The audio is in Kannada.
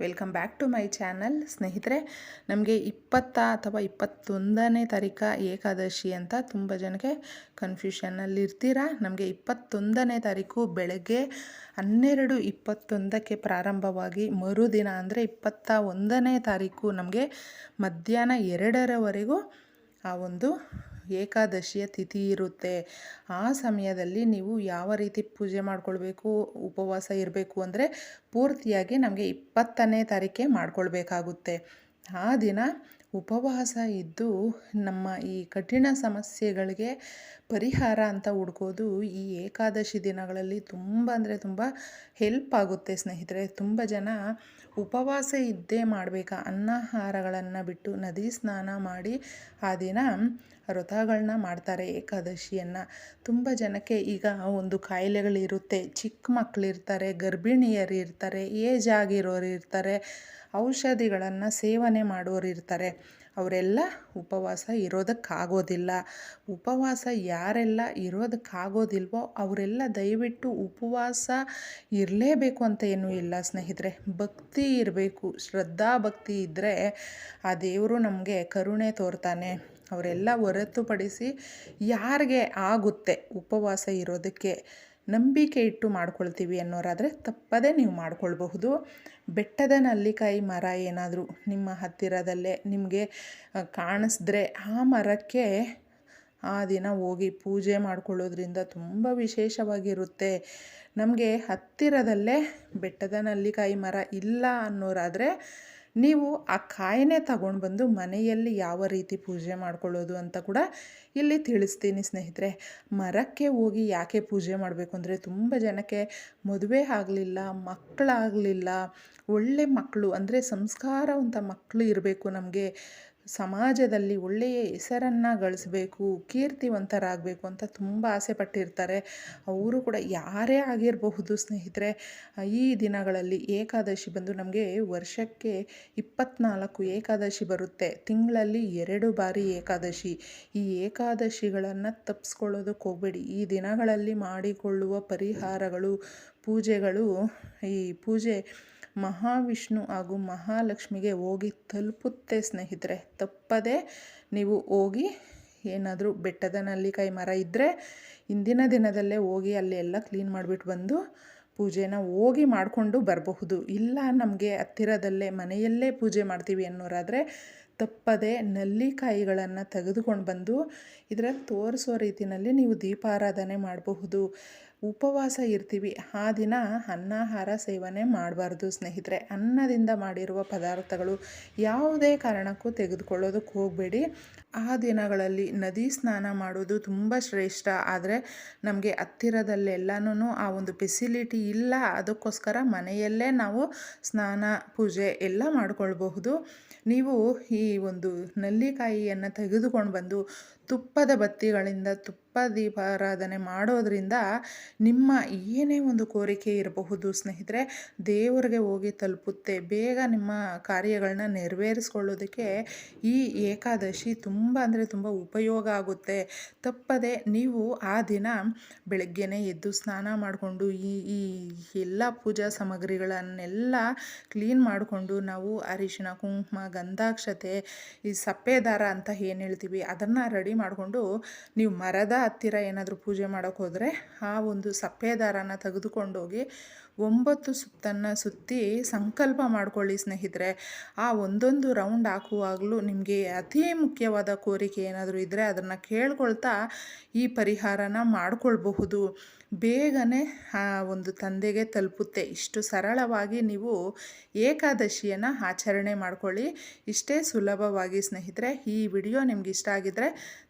Welcome back to my channel. ಸ್ನೇಹಿತರೆ, ನಮಗೆ ಇಪ್ಪತ್ತ ಅಥವಾ ಇಪ್ಪತ್ತೊಂದನೇ ತಾರೀಕ ಏಕಾದಶಿ ಅಂತ ತುಂಬ ಜನಕ್ಕೆ ಕನ್ಫ್ಯೂಷನಲ್ಲಿ ಇರ್ತೀರಾ? ನಮಗೆ ಇಪ್ಪತ್ತೊಂದನೇ ತಾರೀಕು ಬೆಳಗ್ಗೆ ಹನ್ನೆರಡು ಇಪ್ಪತ್ತೊಂದಕ್ಕೆ ಪ್ರಾರಂಭವಾಗಿ ಮರುದಿನ ಅಂದರೆ ಇಪ್ಪತ್ತ ಒಂದನೇ ತಾರೀಕು ನಮಗೆ ಮಧ್ಯಾಹ್ನ ಎರಡರವರೆಗೂ ಆ ಒಂದು ಏಕಾದಶಿಯ ತಿಥಿ ಇರುತ್ತೆ. ಆ ಸಮಯದಲ್ಲಿ ನೀವು ಯಾವ ರೀತಿ ಪೂಜೆ ಮಾಡ್ಕೊಳ್ಬೇಕು, ಉಪವಾಸ ಇರಬೇಕು ಅಂದರೆ ಪೂರ್ತಿಯಾಗಿ ನಮಗೆ ಇಪ್ಪತ್ತನೇ ತಾರೀಕೆ ಮಾಡ್ಕೊಳ್ಬೇಕಾಗುತ್ತೆ. ಆ ದಿನ ಉಪವಾಸ ಇದ್ದು ನಮ್ಮ ಈ ಕಠಿಣ ಸಮಸ್ಯೆಗಳಿಗೆ ಪರಿಹಾರ ಅಂತ ಹುಡ್ಕೋದು ಈ ಏಕಾದಶಿ ದಿನಗಳಲ್ಲಿ ತುಂಬ ಅಂದರೆ ತುಂಬ ಹೆಲ್ಪ್ ಆಗುತ್ತೆ ಸ್ನೇಹಿತರೆ. ತುಂಬ ಜನ ಉಪವಾಸ ಇದ್ದೇ ಮಾಡಬೇಕಾ. ಅನ್ನಾಹಾರಗಳನ್ನು ಬಿಟ್ಟು ನದಿ ಸ್ನಾನ ಮಾಡಿ ಆ ದಿನ ವ್ರತಗಳನ್ನ ಮಾಡ್ತಾರೆ ಏಕಾದಶಿಯನ್ನು. ತುಂಬ ಜನಕ್ಕೆ ಈಗ ಒಂದು ಕಾಯಿಲೆಗಳಿರುತ್ತೆ. ಚಿಕ್ಕ ಮಕ್ಕಳಿರ್ತಾರೆ ಗರ್ಭಿಣಿಯರು ಇರ್ತಾರೆ, ಏಜ್ ಆಗಿರೋರು ಇರ್ತಾರೆ, ಔಷಧಿಗಳನ್ನು ಸೇವನೆ ಮಾಡೋರು ಇರ್ತಾರೆ. ಅವರೆಲ್ಲ ಉಪವಾಸ ಇರೋದಕ್ಕಾಗೋದಿಲ್ಲ. ಉಪವಾಸ ಯಾರೆಲ್ಲ ಇರೋದಕ್ಕಾಗೋದಿಲ್ವೋ ಅವರೆಲ್ಲ ದಯವಿಟ್ಟು ಉಪವಾಸ ಇರಲೇಬೇಕು ಅಂತ ಏನೂ ಇಲ್ಲ ಸ್ನೇಹಿತರೆ. ಭಕ್ತಿ ಇರಬೇಕು. ಶ್ರದ್ಧಾ ಭಕ್ತಿ ಇದ್ದರೆ ಆ ದೇವರು ನಮಗೆ ಕರುಣೆ ತೋರ್ತಾನೆ. ಅವರೆಲ್ಲ ಹೊರತುಪಡಿಸಿ ಯಾರಿಗೆ ಆಗುತ್ತೆ ಉಪವಾಸ ಇರೋದಕ್ಕೆ? ನಂಬಿಕೆ ಇಟ್ಟು ಮಾಡ್ಕೊಳ್ತೀವಿ ಅನ್ನೋರಾದರೆ ತಪ್ಪದೇ ನೀವು ಮಾಡ್ಕೊಳ್ಬಹುದು. ಬೆಟ್ಟದ ನಲ್ಲಿಕಾಯಿ ಮರ ಏನಾದರೂ ನಿಮ್ಮ ಹತ್ತಿರದಲ್ಲೇ ನಿಮಗೆ ಕಾಣಿಸಿದ್ರೆ ಆ ಮರಕ್ಕೆ ಆ ದಿನ ಹೋಗಿ ಪೂಜೆ ಮಾಡಿಕೊಳ್ಳೋದ್ರಿಂದ ತುಂಬ ವಿಶೇಷವಾಗಿರುತ್ತೆ. ನಮಗೆ ಹತ್ತಿರದಲ್ಲೇ ಬೆಟ್ಟದ ನಲ್ಲಿಕಾಯಿ ಮರ ಇಲ್ಲ ಅನ್ನೋರಾದರೆ ನೀವು ಆ ಕಾಯಿನೇ ತಗೊಂಡು ಬಂದು ಮನೆಯಲ್ಲಿ ಯಾವ ರೀತಿ ಪೂಜೆ ಮಾಡ್ಕೊಳ್ಳೋದು ಅಂತ ಕೂಡ ಇಲ್ಲಿ ತಿಳಿಸ್ತೀನಿ ಸ್ನೇಹಿತರೆ. ಮರಕ್ಕೆ ಹೋಗಿ ಯಾಕೆ ಪೂಜೆ ಮಾಡಬೇಕು ಅಂದರೆ ತುಂಬ ಜನಕ್ಕೆ ಮದುವೆ ಆಗಲಿಲ್ಲ ಮಕ್ಕಳಾಗಲಿಲ್ಲ ಒಳ್ಳೆ ಮಕ್ಕಳು ಅಂದರೆ ಸಂಸ್ಕಾರವಂತ ಮಕ್ಕಳು ಇರಬೇಕು ನಮಗೆ. ಸಮಾಜದಲ್ಲಿ ಒಳ್ಳೆಯ ಹೆಸರನ್ನು ಗಳಿಸ್ಬೇಕು, ಕೀರ್ತಿವಂತರಾಗಬೇಕು ಅಂತ ತುಂಬ ಆಸೆ ಪಟ್ಟಿರ್ತಾರೆ. ಅವರು ಕೂಡ ಯಾರೇ ಆಗಿರಬಹುದು ಸ್ನೇಹಿತರೆ, ಈ ದಿನಗಳಲ್ಲಿ ಏಕಾದಶಿ ಬಂದು ನಮಗೆ ವರ್ಷಕ್ಕೆ ಇಪ್ಪತ್ನಾಲ್ಕು ಏಕಾದಶಿ ಬರುತ್ತೆ. ತಿಂಗಳಲ್ಲಿ ಎರಡು ಬಾರಿ ಏಕಾದಶಿ. ಈ ಏಕಾದಶಿಗಳನ್ನು ತಪ್ಪಿಸ್ಕೊಳ್ಳೋದಕ್ಕೆ ಹೋಗಬೇಡಿ. ಈ ದಿನಗಳಲ್ಲಿ ಮಾಡಿಕೊಳ್ಳುವ ಪರಿಹಾರಗಳು, ಪೂಜೆಗಳು, ಈ ಪೂಜೆ ಮಹಾವಿಷ್ಣು ಹಾಗೂ ಮಹಾಲಕ್ಷ್ಮಿಗೆ ಹೋಗಿ ತಲುಪುತ್ತೆ ಸ್ನೇಹಿತರೆ. ತಪ್ಪದೆ ನೀವು ಹೋಗಿ ಏನಾದರೂ ಬೆಟ್ಟದ ನಲ್ಲಿಕಾಯಿ ಮರ ಇದ್ದರೆ ಇಂದಿನ ದಿನದಲ್ಲೇ ಹೋಗಿ ಅಲ್ಲಿ ಎಲ್ಲ ಕ್ಲೀನ್ ಮಾಡಿಬಿಟ್ಟು ಬಂದು ಪೂಜೆನ ಹೋಗಿ ಮಾಡಿಕೊಂಡು ಬರಬಹುದು. ಇಲ್ಲ ನಮಗೆ ಹತ್ತಿರದಲ್ಲೇ ಮನೆಯಲ್ಲೇ ಪೂಜೆ ಮಾಡ್ತೀವಿ ಅನ್ನೋರಾದರೆ ತಪ್ಪದೆ ನಲ್ಲಿಕಾಯಿಗಳನ್ನು ತೆಗೆದುಕೊಂಡು ಬಂದು ಇದರಲ್ಲಿ ತೋರಿಸೋ ರೀತಿಯಲ್ಲಿ ನೀವು ದೀಪಾರಾಧನೆ ಮಾಡಬಹುದು. ಉಪವಾಸ ಇರ್ತೀವಿ. ಆ ದಿನ ಅನ್ನಾಹಾರ ಸೇವನೆ ಮಾಡಬಾರ್ದು ಸ್ನೇಹಿತರೆ. ಅನ್ನದಿಂದ ಮಾಡಿರುವ ಪದಾರ್ಥಗಳು ಯಾವುದೇ ಕಾರಣಕ್ಕೂ ತೆಗೆದುಕೊಳ್ಳೋದಕ್ಕೆ ಹೋಗಬೇಡಿ. ಆ ದಿನಗಳಲ್ಲಿ ನದಿ ಸ್ನಾನ ಮಾಡೋದು ತುಂಬ ಶ್ರೇಷ್ಠ. ಆದರೆ ನಮಗೆ ಹತ್ತಿರದಲ್ಲೆಲ್ಲನೂ ಆ ಒಂದು ಫೆಸಿಲಿಟಿ ಇಲ್ಲ. ಅದಕ್ಕೋಸ್ಕರ ಮನೆಯಲ್ಲೇ ನಾವು ಸ್ನಾನ, ಪೂಜೆ ಎಲ್ಲ ಮಾಡಿಕೊಳ್ಬಹುದು. ನೀವು ಈ ಒಂದು ನಲ್ಲಿಕಾಯಿಯನ್ನು ತೆಗೆದುಕೊಂಡು ಬಂದು ತುಪ್ಪದ ಬತ್ತಿಗಳಿಂದ ತುಪ್ಪ ದೀಪಾರಾಧನೆ ಮಾಡೋದರಿಂದ ನಿಮ್ಮ ಏನೇ ಒಂದು ಕೋರಿಕೆ ಇರಬಹುದು, ಸ್ನೇಹಿತರೆ, ದೇವರಿಗೆ ಹೋಗಿ ತಲುಪುತ್ತೆ. ಬೇಗ ನಿಮ್ಮ ಕಾರ್ಯಗಳನ್ನ ನೆರವೇರಿಸ್ಕೊಳ್ಳೋದಕ್ಕೆ ಈ ಏಕಾದಶಿ ತುಂಬ ಅಂದರೆ ತುಂಬ ಉಪಯೋಗ ಆಗುತ್ತೆ. ತಪ್ಪದೆ ನೀವು ಆ ದಿನ ಬೆಳಗ್ಗೆನೇ ಎದ್ದು ಸ್ನಾನ ಮಾಡಿಕೊಂಡು ಈ ಈ ಎಲ್ಲ ಪೂಜಾ ಸಾಮಗ್ರಿಗಳನ್ನೆಲ್ಲ ಕ್ಲೀನ್ ಮಾಡಿಕೊಂಡು ನಾವು ಅರಿಶಿನ ಕುಂಕುಮ, ಗಂಧಾಕ್ಷತೆ, ಈ ಸಪ್ಪೆ ದಾರ ಅಂತ ಏನು ಹೇಳ್ತೀವಿ, ಅದನ್ನು ರೆಡಿ ಮಾಡಿಕೊಂಡು ನೀವು ಮರದ ಹತ್ತಿರ ಏನಾದರೂ ಪೂಜೆ ಮಾಡೋಕ್ಕೆ ಹೋದರೆ ಆ ಒಂದು ಸಪ್ಪೆ ದಾರನ ತೆಗೆದುಕೊಂಡೋಗಿ ಒಂಬತ್ತು ಸುತ್ತನ್ನು ಸುತ್ತಿ ಸಂಕಲ್ಪ ಮಾಡ್ಕೊಳ್ಳಿ ಸ್ನೇಹಿತರೆ. ಆ ಒಂದೊಂದು ರೌಂಡ್ ಹಾಕುವಾಗಲೂ ನಿಮಗೆ ಅತಿ ಮುಖ್ಯವಾದ ಕೋರಿಕೆ ಏನಾದರೂ ಇದ್ದರೆ ಅದನ್ನು ಕೇಳ್ಕೊಳ್ತಾ ಈ ಪರಿಹಾರನ ಮಾಡಿಕೊಳ್ಬಹುದು. ಬೇಗನೆ ಆ ಒಂದು ತಂದೆಗೆ ತಲುಪುತ್ತೆ. ಇಷ್ಟು ಸರಳವಾಗಿ ನೀವು ಏಕಾದಶಿಯನ್ನು ಆಚರಣೆ ಮಾಡ್ಕೊಳ್ಳಿ. ಇಷ್ಟೇ ಸುಲಭವಾಗಿ ಸ್ನೇಹಿತರೆ, ಈ ವಿಡಿಯೋ ನಿಮ್ಗೆ ಇಷ್ಟ ಆಗಿದ್ದರೆ